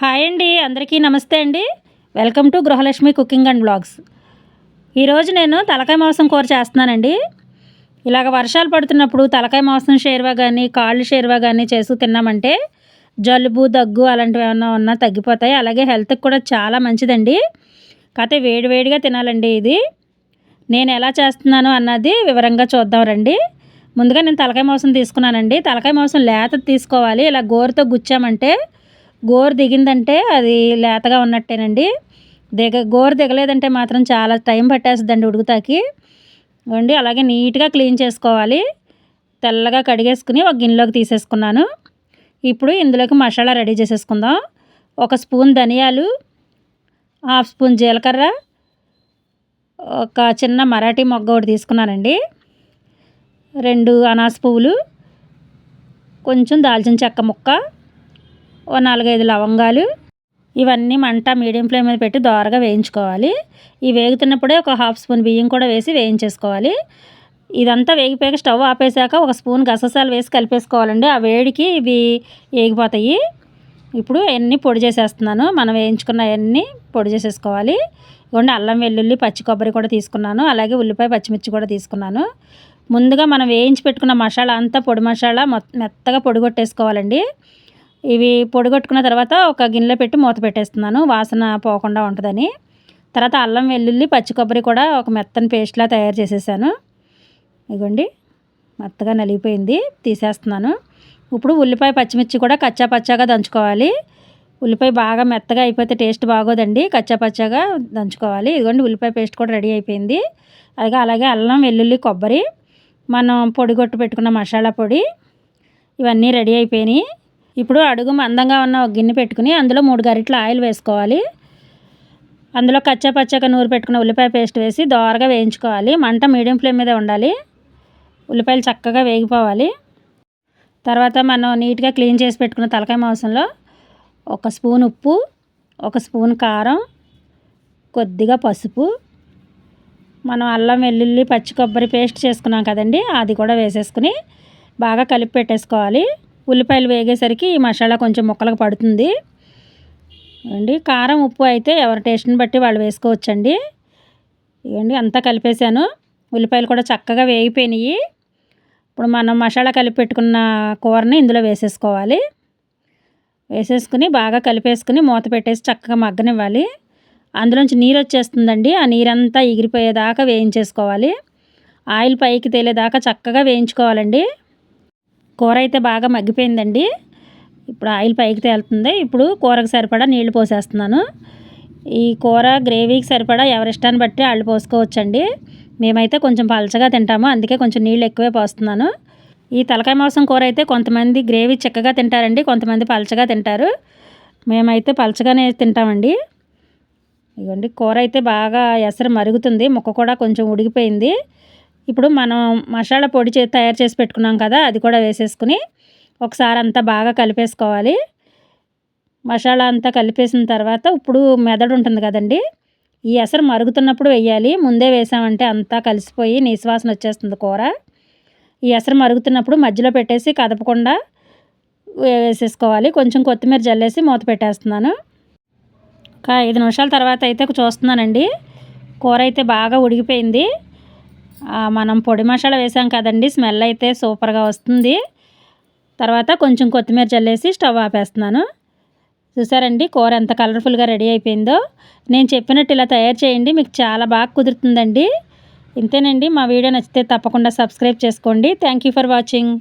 Hi అండి అందరికీ నమస్తే అండి. Welcome to Grihalakshmi cooking and blogs. ఈరోజు నేను తలకాయ మాంసం కూర చేస్తున్నానండి. ఇలాగ వర్షాలు పడుతున్నప్పుడు తలకాయ మాంసం షేర్వా కానీ కాళ్ళు షేర్వా కానీ చేస్తూ తిన్నామంటే జలుబు దగ్గు అలాంటివి ఏమైనా ఉన్నా తగ్గిపోతాయి. అలాగే హెల్త్కి కూడా చాలా మంచిదండి. కాకపోతే వేడివేడిగా తినాలండి ఇది. నేను ఎలా చేస్తున్నాను అన్నది వివరంగా చూద్దాం రండి. ముందుగా నేను తలకాయ మాంసం తీసుకున్నానండి. తలకాయ మాంసం లేత తీసుకోవాలి. ఇలా గోరుతో గుచ్చామంటే గోరు దిగిందంటే అది లేతగా ఉన్నట్టేనండి. దిగ గోరు దిగలేదంటే మాత్రం చాలా టైం పట్టేస్తుందండి ఉడుకుతాకి. వండి అలాగే నీట్గా క్లీన్ చేసుకోవాలి. తెల్లగా కడిగేసుకుని ఒక గిన్నెలోకి తీసేసుకున్నాను. ఇప్పుడు ఇందులోకి మసాలా రెడీ చేసేసుకుందాం. ఒక స్పూన్ ధనియాలు హాఫ్ స్పూన్ జీలకర్ర ఒక చిన్న మరాఠీ మొగ్గ ఒకటి తీసుకున్నానండి. రెండు అనాస పువ్వులు కొంచెం దాల్చిన చెక్క ముక్క ఓ నాలుగైదు లవంగాలు ఇవన్నీ మంట మీడియం ఫ్లేమ్ మీద పెట్టి దోరగా వేయించుకోవాలి. ఈ వేగుతున్నప్పుడే ఒక హాఫ్ స్పూన్ బియ్యం కూడా వేసి వేయించేసుకోవాలి. ఇదంతా వేగిపోయాక స్టవ్ ఆపేసాక ఒక స్పూన్ గససాలు వేసి కలిపేసుకోవాలండి. ఆ వేడికి ఇవి వేగిపోతాయి ఇప్పుడు అన్నీ పొడి చేసేస్తున్నాను మనం వేయించుకున్న అన్నీ పొడి చేసేసుకోవాలి. ఇవ్వండి అల్లం వెల్లుల్లి పచ్చి కొబ్బరి కూడా తీసుకున్నాను. అలాగే ఉల్లిపాయ పచ్చిమిర్చి కూడా తీసుకున్నాను. ముందుగా మనం వేయించి పెట్టుకున్న మసాలా అంతా పొడి మసాలా మెత్తగా పొడి కొట్టేసుకోవాలండి. ఇవి పొడిగొట్టుకున్న తర్వాత ఒక గిన్నెలో పెట్టి మూత పెట్టేస్తున్నాను. వాసన పోకుండా ఉంటుందని. తర్వాత అల్లం వెల్లుల్లి పచ్చి కొబ్బరి కూడా ఒక మెత్తని పేస్ట్లా తయారు చేసేసాను. ఇగోండి మెత్తగా నలిగిపోయింది. తీసేస్తున్నాను. ఇప్పుడు ఉల్లిపాయ పచ్చిమిర్చి కూడా కచ్చా పచ్చాగా దంచుకోవాలి. ఉల్లిపాయ బాగా మెత్తగా అయిపోతే టేస్ట్ బాగోదండి. కచ్చా పచ్చాగా దంచుకోవాలి. ఇదిగోండి ఉల్లిపాయ పేస్ట్ కూడా రెడీ అయిపోయింది. అలాగే అలాగే అల్లం వెల్లుల్లి కొబ్బరి. మనం పొడిగొట్టు పెట్టుకున్న మసాలా పొడి. ఇవన్నీ రెడీ అయిపోయినాయి. ఇప్పుడు అడుగు మందంగా ఉన్న ఒక గిన్నె పెట్టుకుని అందులో మూడు గరిటల ఆయిల్ వేసుకోవాలి. అందులో కచ్చా పచ్చగా నూరు పెట్టుకున్న ఉల్లిపాయ పేస్ట్ వేసి దోరగా వేయించుకోవాలి. మంట మీడియం ఫ్లేమ్ మీద ఉండాలి. ఉల్లిపాయలు చక్కగా వేగిపోవాలి. తర్వాత మనం నీట్గా క్లీన్ చేసి పెట్టుకున్న తలకాయ మాంసంలో ఒక స్పూన్ ఉప్పు ఒక స్పూన్ కారం కొద్దిగా పసుపు. మనం అల్లం వెల్లుల్లి పచ్చి కొబ్బరి పేస్ట్ చేసుకున్నాం కదండి అది కూడా వేసేసుకుని బాగా కలిపి పెట్టేసుకోవాలి. ఉల్లిపాయలు వేగేసరికి ఈ మసాలా కొంచెం ముక్కలకు పడుతుంది. అండి కారం ఉప్పు అయితే ఎవరి టేస్ట్ని బట్టి వాళ్ళు వేసుకోవచ్చండి. ఇవ్వండి అంతా కలిపేశాను. ఉల్లిపాయలు కూడా చక్కగా వేగిపోయినాయి. ఇప్పుడు మనం మసాలా కలిపి పెట్టుకున్న కూరని ఇందులో వేసేసుకోవాలి. వేసేసుకుని బాగా కలిపేసుకుని మూత పెట్టేసి చక్కగా మగ్గనివ్వాలి. అందులోంచి నీరు వచ్చేస్తుందండి. ఆ నీరంతా ఎగిరిపోయేదాకా వేయించేసుకోవాలి. ఆయిల్ పైకి తేలేదాకా చక్కగా వేయించుకోవాలండి. కూర అయితే బాగా మగ్గిపోయిందండి. ఇప్పుడు ఆయిల్ పైకి తేలుతుంది. ఇప్పుడు కూరకు సరిపడా నీళ్ళు పోసేస్తున్నాను. ఈ కూర గ్రేవీకి సరిపడా ఎవరి ఇష్టాన్ని బట్టి వాళ్ళు పోసుకోవచ్చండి. మేమైతే కొంచెం పలచగా తింటాము. అందుకే కొంచెం నీళ్ళు ఎక్కువే పోస్తున్నాను. ఈ తలకాయ మాంసం కూర అయితే కొంతమంది గ్రేవీ చిక్కగా తింటారండి. కొంతమంది పలచగా తింటారు. మేమైతే పలచగానే తింటామండి. ఇవ్వండి కూర అయితే బాగా ఎసరు మరుగుతుంది. ముక్క కూడా కొంచెం ఉడికిపోయింది. ఇప్పుడు మనం మసాలా పొడి చే తయారు చేసి పెట్టుకున్నాం కదా అది కూడా వేసేసుకుని ఒకసారి అంతా బాగా కలిపేసుకోవాలి. మసాలా అంతా కలిపేసిన తర్వాత ఇప్పుడు మెదడు ఉంటుంది కదండి ఈ ఎసరు మరుగుతున్నప్పుడు వేయాలి. ముందే వేసామంటే అంతా కలిసిపోయి నిశ్వాసన వచ్చేస్తుంది కూర. ఈ ఎసరు మరుగుతున్నప్పుడు మధ్యలో పెట్టేసి కదపకుండా వేసేసుకోవాలి. కొంచెం కొత్తిమీర జల్లేసి మూత పెట్టేస్తున్నాను. ఒక ఐదు నిమిషాల తర్వాత అయితే చూస్తున్నానండి. కూర అయితే బాగా ఉడికిపోయింది. మనం పొడి మసాలా వేసాం కదండి. స్మెల్ అయితే సూపర్గా వస్తుంది. తర్వాత కొంచెం కొత్తిమీర చల్లేసి స్టవ్ ఆపేస్తున్నాను. చూసారండి కూర ఎంత కలర్ఫుల్గా రెడీ అయిపోయిందో. నేను చెప్పినట్టు ఇలా తయారు చేయండి మీకు చాలా బాగా కుదురుతుందండి. ఇంతేనండి మా వీడియో నచ్చితే తప్పకుండా సబ్స్క్రైబ్ చేసుకోండి. Thank for watching.